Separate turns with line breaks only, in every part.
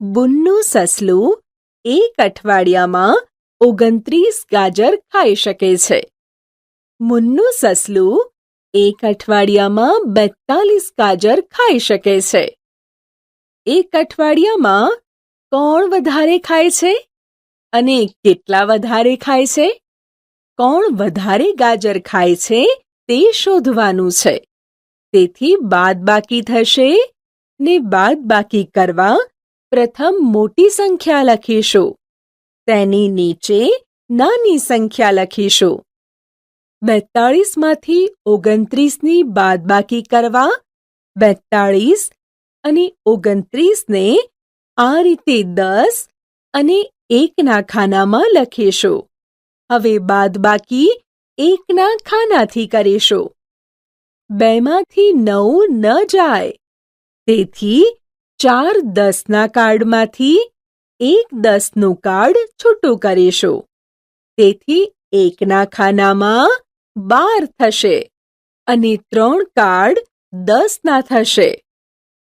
બુનનું સસલું એક અઠવાડિયામાં ઓગણત્રીસ ગાજર ખાઈ શકે છે. મુન્નું સસલું એક અઠવાડિયામાં બેતાલીસ ગાજર ખાઈ શકે છે. એક અઠવાડિયામાં કોણ વધારે ખાય છે? અને કેટલા વધારે ખાય છે? કોણ વધારે ગાજર ખાય છે તે શોધવાનું છે. તેથી બાદબાકી થશે ને બાદબાકી કરવા પ્રથમ મોટી સંખ્યા લખીશું. તેની નીચે નાની સંખ્યા લખીશું. બેતાળીસમાંથી ઓગણત્રીસની બાદબાકી કરવા, બેતાળીસ અને ઓગણત્રીસને આ રીતે દસ અને એકના ખાનામાં લખીશું. હવે બાદબાકી એકના ખાનાથી કરીશું. બેમાંથી નવ ન જાય. તેથી ચાર દસના કાર્ડમાંથી એક દસનું કાર્ડ છૂટું કરીશું. તેથી એકના ખાનામાં બાર થશે અને ત્રણ કાર્ડ દસના થશે.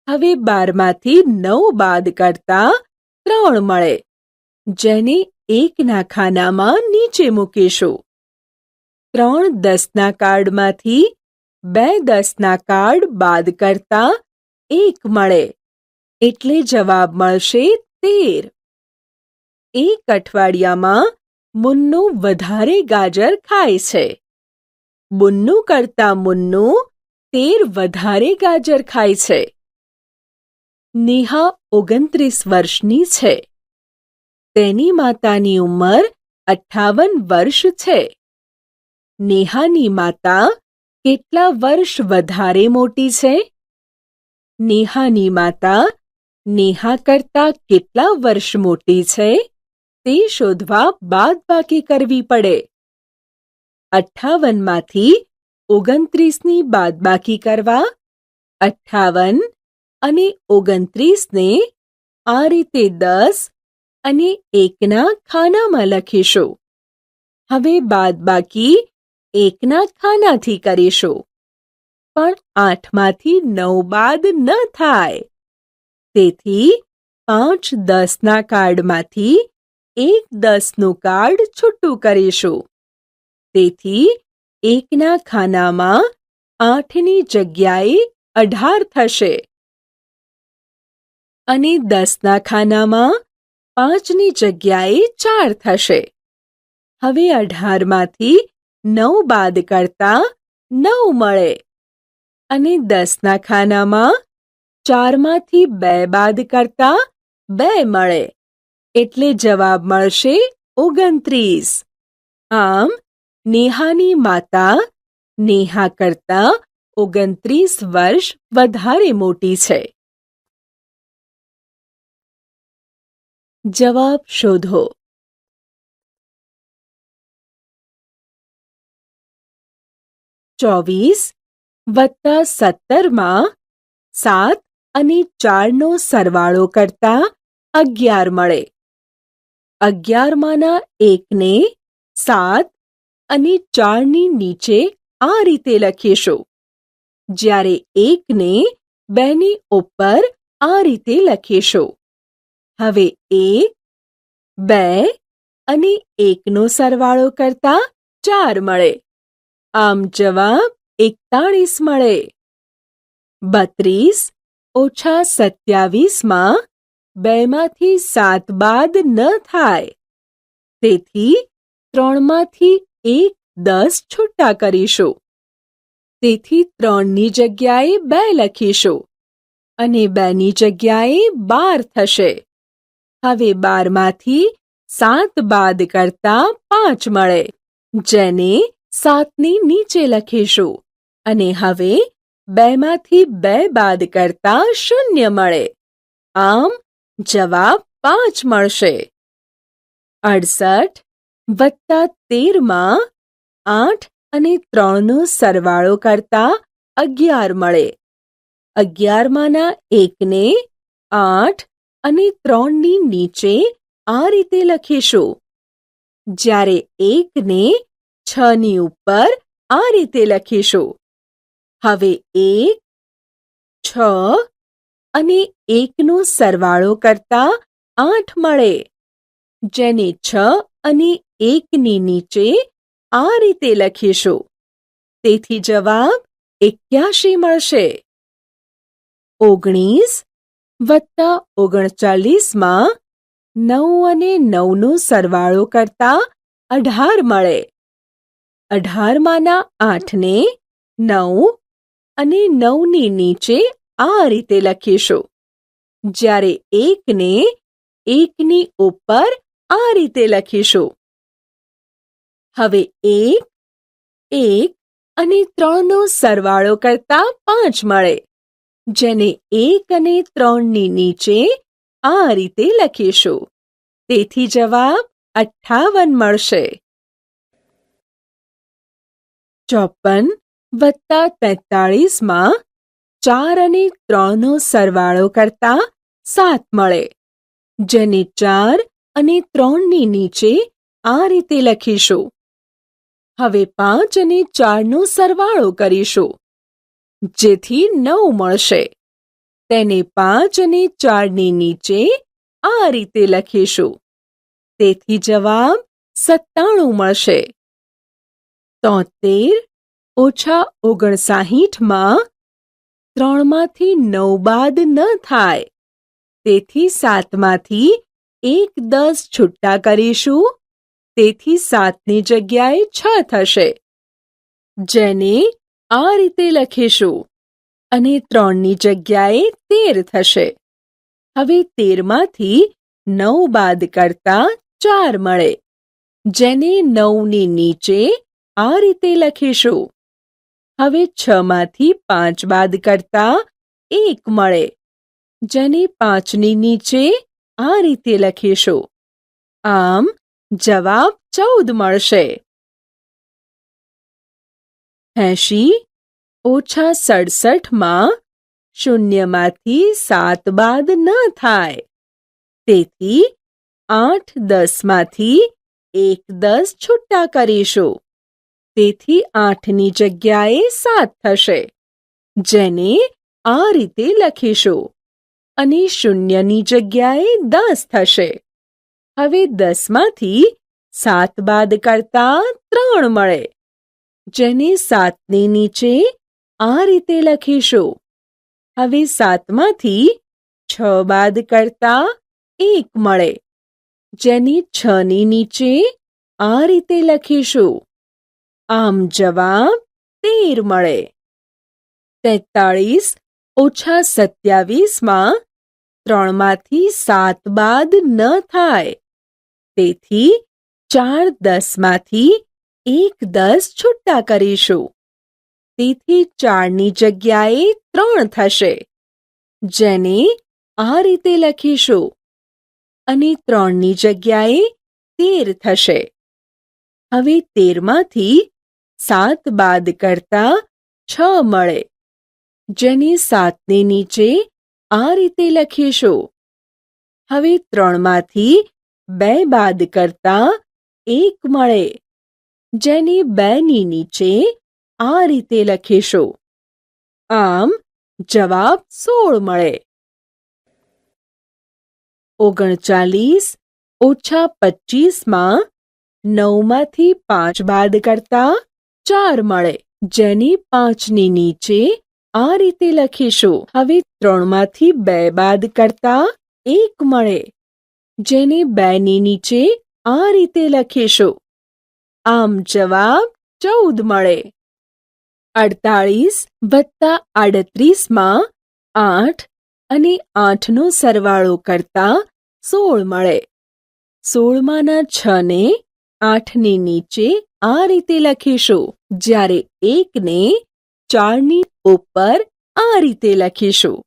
હવે બારમાંથી નવ બાદ કરતા ત્રણ મળે, જેને એકના ખાનામાં નીચે મૂકીશું. ત્રણ દસના કાર્ડમાંથી બે દસના કાર્ડ બાદ કરતા એક મળે. એટલે જવાબ મળશે તેર. એક અઠવાડિયામાં મુન્નું વધારે ગાજર ખાય છે. બુન્નું કરતા મુન્નું તેર વધારે ગાજર ખાય છે. નેહા ઓગણત્રીસ વર્ષની છે. તેની માતાની ઉંમર અઠ્ઠાવન વર્ષ છે. નેહાની માતા કેટલા વર્ષ વધારે મોટી છે? નેહાની માતા નેહા કરતા કેટલા વર્ષ મોટી છે? તે શોધવા બાદબાકી કરવી પડે. અઠ્ઠાવનમાંથી ઓગણત્રીસની બાદબાકી કરવા. અઠ્ઠાવન અને ઓગણત્રીસને આ રીતે દસ અને એકના ખાનામાં લખીશું. હવે બાદબાકી એકના ખાનાથી કરીશું. પણ આઠમાંથી નવ બાદ ન થાય. તેથી પાંચ દસના કાર્ડમાંથી એક દસનું કાર્ડ છૂટું કરીશું. તેથી એકના ખાનામાં આઠની જગ્યાએ અઢાર થશે. અને દસના ખાનામાં પાંચની જગ્યાએ ચાર થશે. હવે અઢારમાંથી નવ બાદ કરતા નવ મળે. અને દસના ખાનામાં ચારમાંથી બે બાદ કરતા બે મળે. એટલે જવાબ મળશે ઓગણત્રીસ. આમ, નેહાની માતા, નેહા કરતા ઓગણત્રીસ વર્ષ વધારે મોટી છે. જવાબ શોધો. ચોવીસ વત્તા સત્તરમાં સાત અને ચારનો સરવાળો કરતા અગિયાર મળે. અગિયારમાંના એકને સાત અને ચારની નીચે આ રીતે લખીશું. જ્યારે એકને બેની ઉપર આ રીતે લખીશું. હવે એક, બે અને એકનો સરવાળો કરતા ચાર મળે. આમ જવાબ એકતાળીસ મળે. બત્રીસ ઓછા સત્યાવીસમાં બેમાંથી સાત બાદ ન થાય. તેથી ત્રણમાંથી એક દસ છૂટા કરીશું. તેથી ત્રણની જગ્યાએ બે લખીશું અને બેની જગ્યાએ બાર થશે. હવે બારમાંથી સાત બાદ કરતા પાંચ મળે, જેને સાતની નીચે લખીશું. અને હવે બેમાંથી બે બાદ કરતા શૂન્ય મળે. આમ જવાબ પાંચ મળશે. અડસઠ વત્તા તેરમાં આઠ અને ત્રણનો સરવાળો કરતા અગિયાર મળે. અગિયારમાંના એકને આઠ અને ત્રણની નીચે આ રીતે લખીશું. જ્યારે એકને છની ઉપર આ રીતે લખીશું. હવે એક, છ અને એકનો સરવાળો કરતા આઠ મળે. જેને છ અને એકની નીચે આ રીતે લખીશું. તેથી જવાબ એક્યાશી મળશે. ઓગણીસ વત્તા ઓગણચાલીસમાં નવ અને નવનો સરવાળો કરતા અઢાર મળે. અઢારમાંના આઠને નવ અને નવની નીચે આ રીતે લખીશું. જ્યારે એકને એકની ઉપર આ રીતે લખીશું. હવે એક એક અને ત્રણનો સરવાળો કરતા પાંચ મળે. જેને એક અને ત્રણની નીચે આ રીતે લખીશું. તેથી જવાબ અઠ્ઠાવન મળશે. ચોપન વત્તા તેતાળીસમાં ચાર અને ત્રણનો સરવાળો કરતા સાત મળે. જેને ચાર અને ત્રણની નીચે આ રીતે લખીશું. હવે પાંચ અને ચારનો સરવાળો કરીશું. જેથી નવ મળશે. તેને પાંચ અને ચારની નીચે આ રીતે લખીશું. તેથી જવાબ સત્તાણું મળશે. તોતેર ઓછા ઓગણસાહીઠમાં ત્રણમાંથી નવ બાદ ન થાય. તેથી સાતમાંથી એક દસ છૂટા કરીશું. તેથી સાતની જગ્યાએ છ થશે. જેને આ રીતે લખીશું. અને ત્રણની જગ્યાએ તેર થશે. હવે તેરમાંથી નવ બાદ કરતા ચાર મળે. જેને નવની નીચે આ રીતે લખીશું. હવે છ માંથી પાંચ બાદ કરતા એક મળે. જેને પાંચની નીચે આ રીતે લખીશું. આમ જવાબ ચૌદ મળશે. એંશી ઓછા સડસઠમાં શૂન્યમાંથી સાત બાદ ન થાય. તેથી આઠ દસમાંથી એક દસ છૂટા કરીશું. તેથી આઠની જગ્યાએ સાત થશે. જેને આ રીતે લખીશું. અને શૂન્યની જગ્યાએ દસ થશે. હવે દસમાંથી સાત બાદ કરતા ત્રણ મળે. જેને સાતની નીચે આ રીતે લખીશું. હવે સાતમાંથી છ બાદ કરતા એક મળે. જેની છની નીચે આ રીતે લખીશું. આમ જવાબ તેર મળે. તેતાળીસ ઓછા સત્યાવીસમાં ત્રણમાંથી સાત બાદ ન થાય. તેથી ચાર દસમાંથી એક દસ છૂટા કરીશું. તેથી ચારની જગ્યાએ ત્રણ થશે. જેને આ રીતે લખીશું. અને ત્રણની જગ્યાએ તેર થશે. હવે તેરમાંથી સાત બાદ કરતા છ મળે. જેની સાતની નીચે આ રીતે લખીશું. હવે ત્રણમાંથી બે બાદ કરતા એક મળે. જેની બેની નીચે આ રીતે લખીશું. આમ જવાબ સોળ મળે. ઓગણચાલીસ ઓછા પચીસમાં નવમાંથી પાંચ બાદ કરતા ચાર મળે. જેની પાંચની નીચે આ રીતે લખીશું. હવે ત્રણમાંથી બે બાદ કરતા એક મળે. જેને બેની નીચે આ રીતે લખીશું. આમ જવાબ ચૌદ મળે. અડતાળીસ વત્તા આડત્રીસમાં આઠ અને આઠનો સરવાળો કરતા સોળ મળે. સોળમાંના છને આઠની નીચે આ રીતે લખીશું. જ્યારે એકને ચારની ઉપર આ રીતે લખીશું.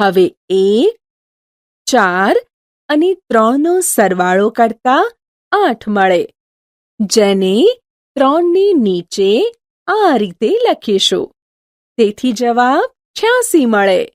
હવે એક, ચાર અને ત્રણનો સરવાળો કરતા આઠ મળે. જેને ત્રણની નીચે આ રીતે લખીશું. તેથી જવાબ છ્યાસી મળે.